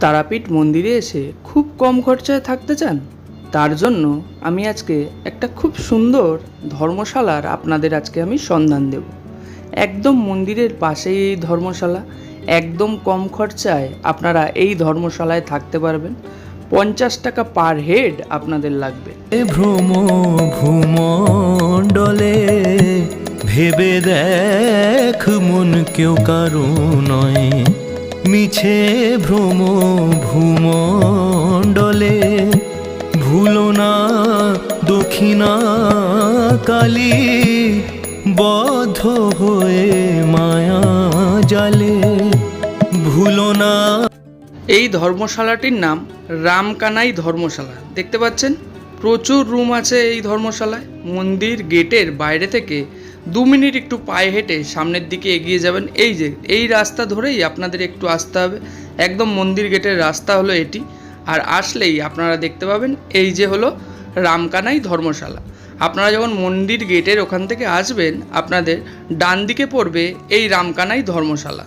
তারাপীঠ মন্দিরে এসে খুব কম খরচায় থাকতে চান? তার জন্য আমি আজকে একটা খুব সুন্দর ধর্মশালার আপনাদের আজকে আমি সন্ধান দেব। একদম মন্দিরের পাশেই এই ধর্মশালা, একদম কম খরচায় আপনারা এই ধর্মশালায় থাকতে পারবেন। পঞ্চাশ টাকা পার হেড আপনাদের লাগবে। ভ্রম ভূমণ্ডলে ভেবে দেখ মন কেউ কারও নয়। মিছে ভ্রম ভূমণ্ডলে, ভুলো না দক্ষিণা কালী, বদ্ধ হয়ে মায়া জালে, ভুলো না। এই ধর্মশালাটির নাম রামকানাই ধর্মশালা। দেখতে পাচ্ছেন? প্রচুর রুম আছে এই ধর্মশালায়। মন্দির গেটের বাইরে থেকে দু মিনিট একটু পায়ে হেঁটে সামনের দিকে এগিয়ে যাবেন। এই যে, এই রাস্তা ধরেই আপনাদের একটু আসতে হবে। একদম মন্দির গেটের রাস্তা হলো এটি। আর আসলেই আপনারা দেখতে পাবেন, এই যে হলো রামকানাই ধর্মশালা। আপনারা যখন মন্দির গেটের ওখান থেকে আসবেন, আপনাদের ডান দিকে পড়বে এই রামকানাই ধর্মশালা।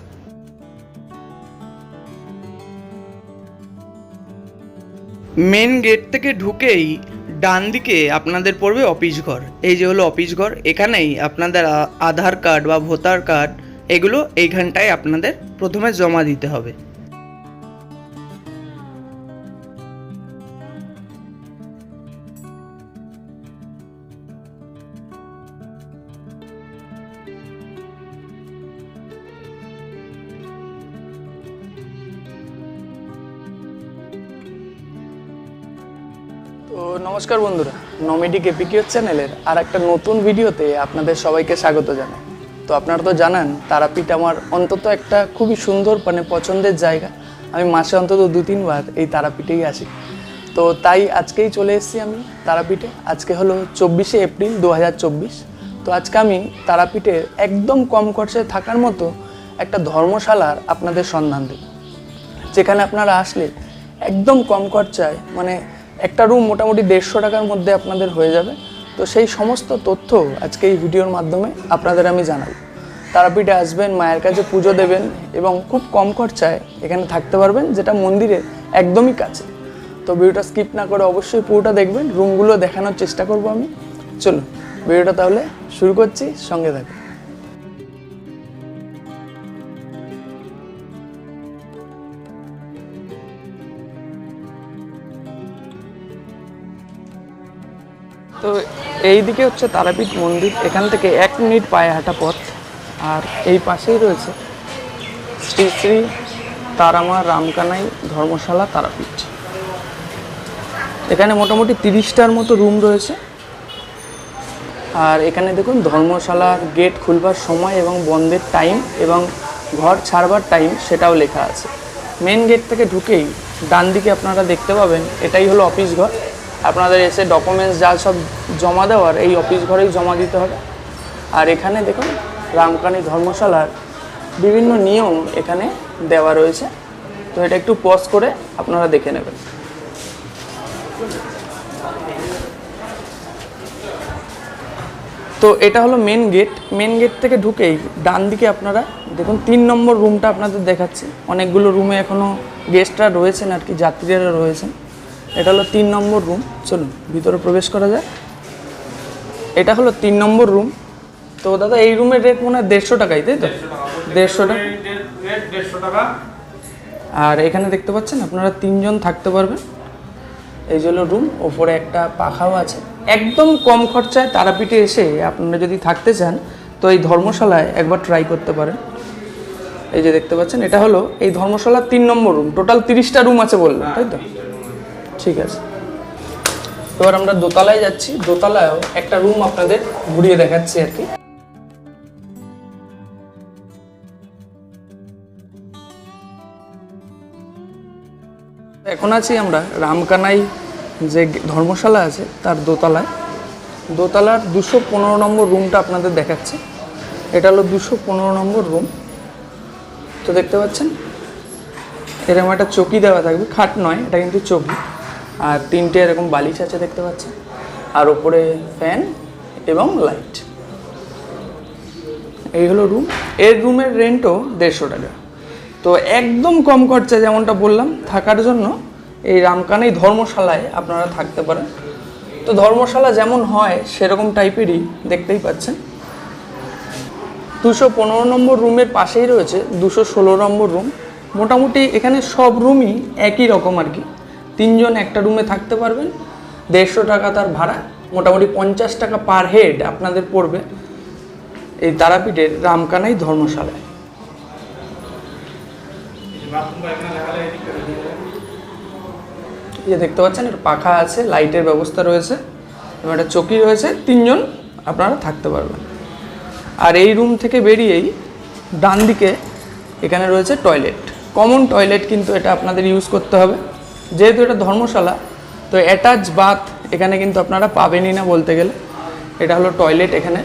মেন গেট থেকে ঢুকেই ডান দিকে আপনাদের পড়বে অফিস ঘর। এই যে হলো অফিস ঘর, এখানেই আপনাদের আধার কার্ড বা ভোটার কার্ড, এগুলো এইখানটায় আপনাদের প্রথমে জমা দিতে হবে। তো নমস্কার বন্ধুরা নমেডিক এপিকিউর চ্যানেলের আর একটা নতুন ভিডিওতে আপনাদের সবাইকে স্বাগত জানাই। তো আপনারা তো জানান, তারাপীঠ আমার অন্তত একটা খুবই সুন্দর মানে পছন্দের জায়গা। আমি মাসে অন্তত দু তিনবার এই তারাপীঠেই আসি। তো তাই আজকেই চলে এসেছি আমি তারাপীঠে। আজকে হলো চব্বিশে এপ্রিল দু হাজার চব্বিশ। তো আজকে আমি তারাপীঠের একদম কম খরচায় থাকার মতো একটা ধর্মশালার আপনাদের সন্ধান দেব। যেখানে আপনারা আসলে একদম কম খরচায় মানে একটা রুম মোটামুটি দেড়শো টাকার মধ্যে আপনাদের হয়ে যাবে। তো সেই সমস্ত তথ্য আজকে এই ভিডিওর মাধ্যমে আপনাদের আমি জানাব। তারাপীঠে আসবেন, মায়ের কাছে পুজো দেবেন এবং খুব কম খরচায় এখানে থাকতে পারবেন, যেটা মন্দিরের একদমই কাছে। তো ভিডিওটা স্কিপ না করে অবশ্যই পুরোটা দেখবেন রুমগুলো দেখানোর চেষ্টা করব আমি। চলুন, ভিডিওটা তাহলে শুরু করছি, সঙ্গে থাকুন। এই দিকে হচ্ছে তারাপীঠ মন্দির, এখান থেকে এক মিনিট পায়ে হাঁটা পথ। আর এই পাশেই রয়েছে শ্রী শ্রী তারামা রামকানাই ধর্মশালা তারাপীঠ। এখানে মোটামুটি তিরিশটার মতো রুম রয়েছে। আর এখানে দেখুন ধর্মশালার গেট খুলবার সময় এবং বন্ধের টাইম এবং ঘর ছাড়বার টাইম সেটাও লেখা আছে। মেন গেট থেকে ঢুকেই ডান দিকে আপনারা দেখতে পাবেন, এটাই হলো অফিস ঘর। আপনাদের এসে ডকুমেন্টস যা সব জমা দেওয়ার, এই অফিস ঘরেই জমা দিতে হবে। আর এখানে দেখুন, রামকানি ধর্মশালার বিভিন্ন নিয়ম এখানে দেওয়া রয়েছে। তো এটা একটু পজ করে আপনারা দেখে নেবেন। তো এটা হলো মেন গেট মেন গেট থেকে ঢুকেই ডান দিকে আপনারা দেখুন, তিন নম্বর রুমটা আপনাদের দেখাচ্ছি। অনেকগুলো রুমে এখনও গেস্টরা রয়েছেন আর কি, যাত্রীরা রয়েছেন। এটা হলো তিন নম্বর রুম চলুন, ভিতরে প্রবেশ করা যায় এটা হলো তিন নম্বর রুম তো দাদা এই রুমের রেট মনে হয় দেড়শো টাকাই তাই তো? দেড়শো টাকা। দেড়শো টাকা। আর এখানে দেখতে পাচ্ছেন আপনারা তিনজন থাকতে পারবেন। এই জন্য রুম ওপরে একটা পাখাও আছে। একদম কম খরচায় তারাপীঠে এসে আপনারা যদি থাকতে চান তো এই ধর্মশালায় একবার ট্রাই করতে পারেন। এই যে দেখতে পাচ্ছেন এটা হলো এই ধর্মশালার তিন নম্বর রুম টোটাল তিরিশটা রুম আছে বললাম তাই তো? ঠিক আছে। এবার আমরা দোতলায় যাচ্ছি। দোতলায়ও একটা রুম আপনাদের ঘুরিয়ে দেখাচ্ছি আর কি। এখন আছি আমরা রামকানাই যে ধর্মশালা আছে, তার দোতলায়। দোতলার দুশো পনেরো নম্বর রুমটা আপনাদের দেখাচ্ছি। এটা হলো দুশো পনেরো নম্বর রুম তো দেখতে পাচ্ছেন? এরকম একটা চকি দেওয়া থাকবে, খাট নয়, এটা কিন্তু চকি। আর তিনটে এরকম বালিশ আছে দেখতে পাচ্ছেন। আর ওপরে ফ্যান এবং লাইট। এই হলো রুম এর রুমের রেন্টও দেড়শো টাকা। তো একদম কম খরচা যেমনটা বললাম, থাকার জন্য এই রামকানাই ধর্মশালায় আপনারা থাকতে পারেন। তো ধর্মশালা যেমন হয়, সেরকম টাইপেরই দেখতেই পাচ্ছেন। দুশো পনেরো নম্বর রুমের পাশেই রয়েছে, দুশো ষোলো নম্বর রুম মোটামুটি এখানে সব রুমই একই রকম আর কি। তিনজন একটা রুমে থাকতে পারবেন। দেড়শো টাকা তার ভাড়া, মোটামুটি পঞ্চাশ টাকা পার হেড আপনাদের পড়বে এই তারাপীঠের রামকানাই ধর্মশালায়। এই যে দেখতে পাচ্ছেন একটা পাখা আছে লাইটের ব্যবস্থা রয়েছে, এবং একটা চকি রয়েছে, তিনজন আপনারা থাকতে পারবেন। আর এই রুম থেকে বেরিয়েই ডান দিকে এখানে রয়েছে টয়লেট কমন টয়লেট কিন্তু এটা আপনাদের ইউজ করতে হবে। যেহেতু এটা ধর্মশালা, তো অ্যাটাচ বাথ এখানে কিন্তু আপনারা পাবেনই না বলতে গেলে। এটা হলো টয়লেট এখানে।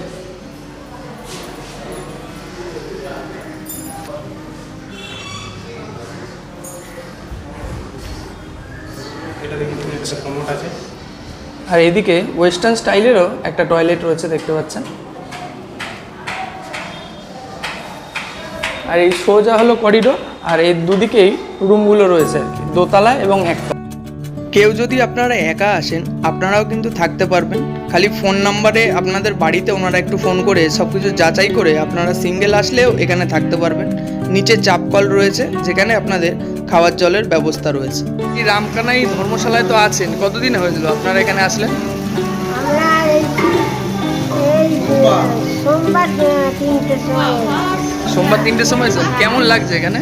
আর এদিকে ওয়েস্টার্ন স্টাইলেরও একটা টয়লেট রয়েছে দেখতে পাচ্ছেন। আর এই সোজা হলো করিডোর আর এর দুদিকেই রুমগুলো রয়েছে আর কি। দোতলা এবং একটা কেউ যদি আপনারা একা আসেন আপনারাও কিন্তু থাকতে পারবেন। খালি ফোন নাম্বারে আপনাদের বাড়িতে ওনারা একটু ফোন করে সব কিছু যাচাই করে আপনারা সিঙ্গেল আসলেও এখানে থাকতে পারবেন। নিচে চাপ কল রয়েছে যেখানে আপনাদের খাওয়ার জলের ব্যবস্থা রয়েছে। এই রামকানাই ধর্মশালায় তো আছেন কতদিন হয়েছিল আপনারা এখানে আসলেন? আমরা এই এই সোমবার তিনটের সময়। কেমন লাগছে এখানে?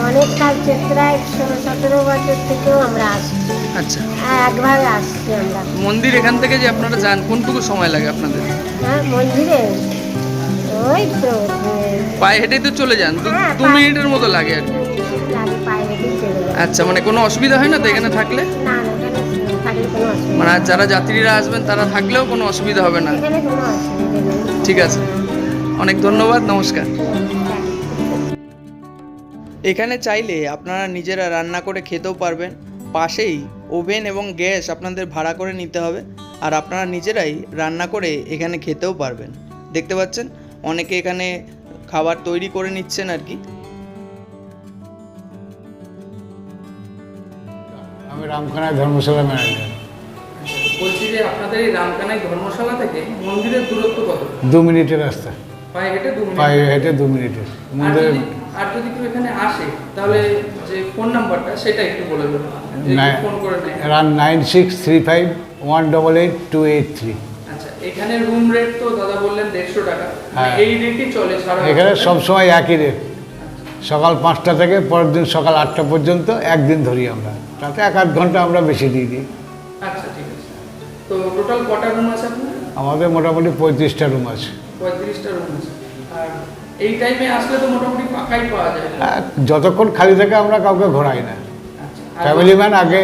অনেক কাল থেকে, প্রায় ষোলো সতেরো বছর থেকেও আমরা আসি আচ্ছা। একভাবে আসছি আমরা। মন্দির এখান থেকে যে আপনারা যান কোনটুকু সময় লাগে আপনাদের? হ্যাঁ মন্দিরে? ওই তো পায়ে হেঁটে তো চলে যান দু- হ্যাঁ, দু মিনিটের মতো লাগে আর হেঁটেই আচ্ছা মানে কোনো অসুবিধা হয় না তো এখানে থাকলে? মানে আর যারা যাত্রীরা আসবেন তারা থাকলেও কোনো অসুবিধা হবে না। ঠিক আছে। অনেক ধন্যবাদ নমস্কার। এখানে চাইলে আপনারা নিজেরা রান্না করে খেতেও পারবেন। পাশেই ওভেন এবং গ্যাস আপনাদের ভাড়া করে নিতে হবে আর আপনারা নিজেরাই রান্না করে এখানে খেতেও পারবেন। দেখতে পাচ্ছেন? অনেকে এখানে খাবার তৈরি করে নিচ্ছেন আর কি। আমি রামখানায় ধর্মশালা ম্যানেজার বলছি যে আপনাদের এই রামকানাই ধর্মশালা থেকে মন্দিরের দূরত্ব কত? দু মিনিটের রাস্তা। পায়ে হেঁটে দু মিনিট। পায়ে হেঁটে দু মিনিটের। আর মন্দিরে যদি- আর যদি কেউ এখানে আসে তাহলে যে ফোন নাম্বারটা সেটা একটু বলে দেবেন। ফোন করে nine six three five one double eight two eight three আচ্ছা এখানে রুম রেট তো দাদা বললেন দেড়শো টাকা। মানে হ্যাঁ। এই রেটই চলে সারা এখানে সবসময় একই রেট সকাল পাঁচটা থেকে পরের দিন সকাল আটটা পর্যন্ত একদিন ধরি আমরা। তাতে এক আধ ঘণ্টা আমরা বেশি দিয়ে দিই। আচ্ছা ঠিক আছে। তো টোটাল কটা রুম আছে আপনার আমাদের মোটামুটি পঁয়ত্রিশটা রুম আছে। পঁয়ত্রিশটা রুম আছে। আর এই টাইমে আসলে তো মোটামুটি ফাঁকাই পাওয়া যায়। যতক্ষণ খালি থাকে আমরা কাউকে ঘোরাই না। আচ্ছা ফ্যামিলি ম্যান আগে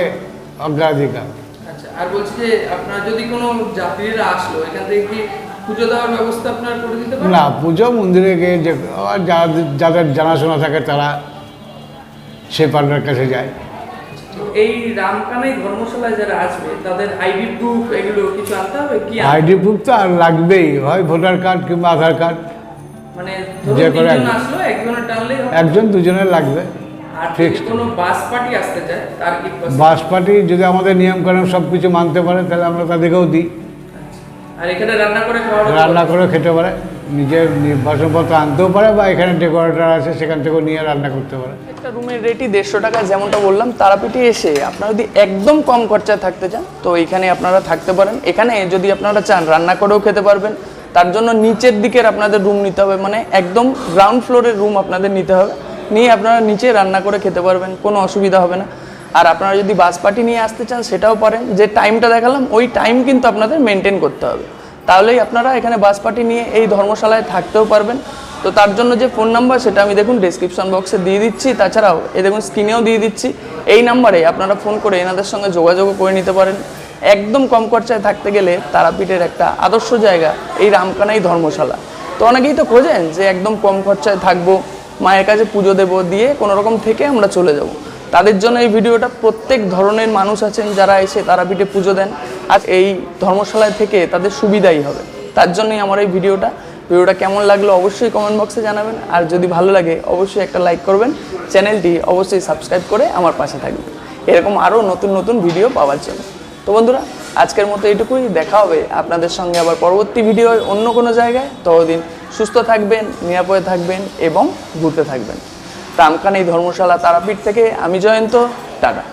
অগ্রাধিকার। আচ্ছা আর বলছি যে আপনার যদি কোনো যাত্রীরা আসলো এখান থেকে কি পুজো দেওয়ার ব্যবস্থা আপনার করে দিতে পারেন? না পুজো মন্দিরে গিয়ে যে যাদের জানাশোনা থাকে তারা সেই পান্ডার কাছে যায়। এই রামকানাই ধর্মশালায় যারা আসবে তাদের আইডি প্রুফ এগুলো কিছু আনতে হবে? কি আইডি প্রুফ তো আর লাগবেই। হয় ভোটার কার্ড কিংবা আধার কার্ড। মানে যে তিনজন একজন। আসলো একজনের টানলেই একজন দুজনের লাগবে আর যদি বাস পার্টি আসতে চায় তার কি cost? বাস পার্টি যদি আমাদের নিয়মকানুন সব কিছু মানতে পারে তাহলে আমরা তাদেরকেও দিই। রান্না করে খাওয়ার রান্না করে খেতে পারে। নিজের বাসনপত্র আনতেও পারে বা এখানে ডেকোরেটর আছে সেখান থেকেও নিয়ে রান্না করতে পারে। একটা রুমের রেটই দেড়শো টাকা যেমনটা বললাম তারাপীঠে এসে আপনারা যদি একদম কম খরচায় থাকতে চান তো এখানে আপনারা থাকতে পারেন। এখানে যদি আপনারা চান রান্না করেও খেতে পারবেন। তার জন্য নিচের দিকের আপনাদের রুম নিতে হবে মানে একদম গ্রাউন্ড ফ্লোরের রুম আপনাদের নিতে হবে। নিয়ে আপনারা নিচে রান্না করে খেতে পারবেন, কোনো অসুবিধা হবে না। আর আপনারা যদি বাস পার্টি নিয়ে আসতে চান, সেটাও পারেন। যে টাইমটা দেখালাম, ওই টাইম কিন্তু আপনাদের মেনটেন করতে হবে। তাহলেই আপনারা এখানে বাস পার্টি নিয়ে এই ধর্মশালায় থাকতেও পারবেন। তো তার জন্য যে ফোন নাম্বার সেটা আমি দেখুন ডিসক্রিপশন বক্সে দিয়ে দিচ্ছি। তাছাড়াও এই দেখুন স্ক্রিনেও দিয়ে দিচ্ছি। এই নাম্বারে আপনারা ফোন করে এনাদের সঙ্গে যোগাযোগও করে নিতে পারেন। একদম কম খরচায় থাকতে গেলে তারাপীঠের একটা আদর্শ জায়গা এই রামকানাই ধর্মশালা। তো অনেকেই তো খোঁজেন যে একদম কম খরচায় থাকব, মায়ের কাছে পুজো দেবো দিয়ে কোনো রকম থেকে আমরা চলে যাব। তাদের জন্য এই ভিডিওটা প্রত্যেক ধরনের মানুষ আছেন যারা এসে তারাপীঠে পুজো দেন আর এই ধর্মশালায় থেকে তাদের সুবিধাই হবে। তার জন্যই আমার এই ভিডিওটা। ভিডিওটা কেমন লাগল অবশ্যই কমেন্ট বক্সে জানাবেন। আর যদি ভালো লাগে অবশ্যই একটা লাইক করবেন। চ্যানেলটি অবশ্যই সাবস্ক্রাইব করে আমার পাশে থাকবেন। এরকম আরও নতুন নতুন ভিডিও পাওয়ার জন্য। তো বন্ধুরা, আজকের মতো এটুকুই দেখা হবে আপনাদের সঙ্গে আবার পরবর্তী ভিডিও অন্য কোনো জায়গায়। ততদিন সুস্থ থাকবেন, নিরাপদে থাকবেন এবং ঘুরতে থাকবেন। রামকান এই ধর্মশালা তারাপীঠ থেকে, আমি জয়ন্ত, টাটা।